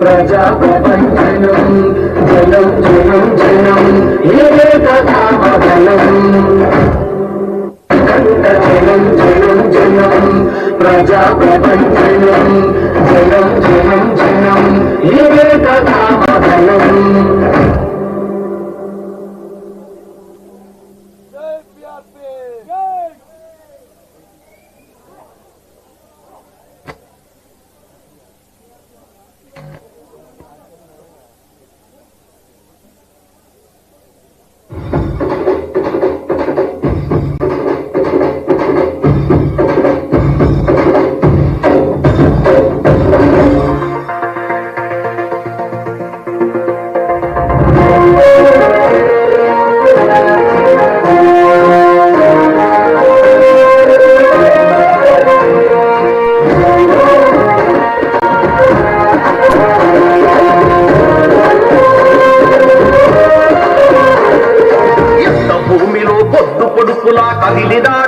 ప్రజా ప్రపంచనం జనం జనం జనం ఏదే కథా బలం జనం జనం జనం ప్రజా ప్రపంచనం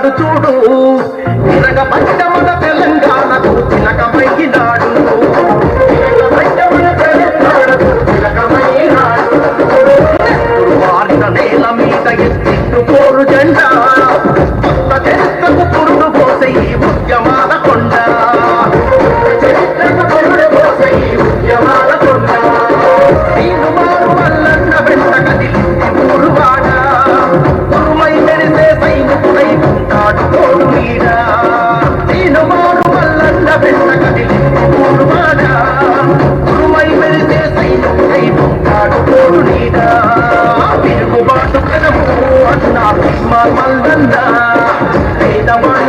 చూడు. తెలంగాణ పంచమున తిరుగుబాటు కదము అన్నా మల్లందా పేదవా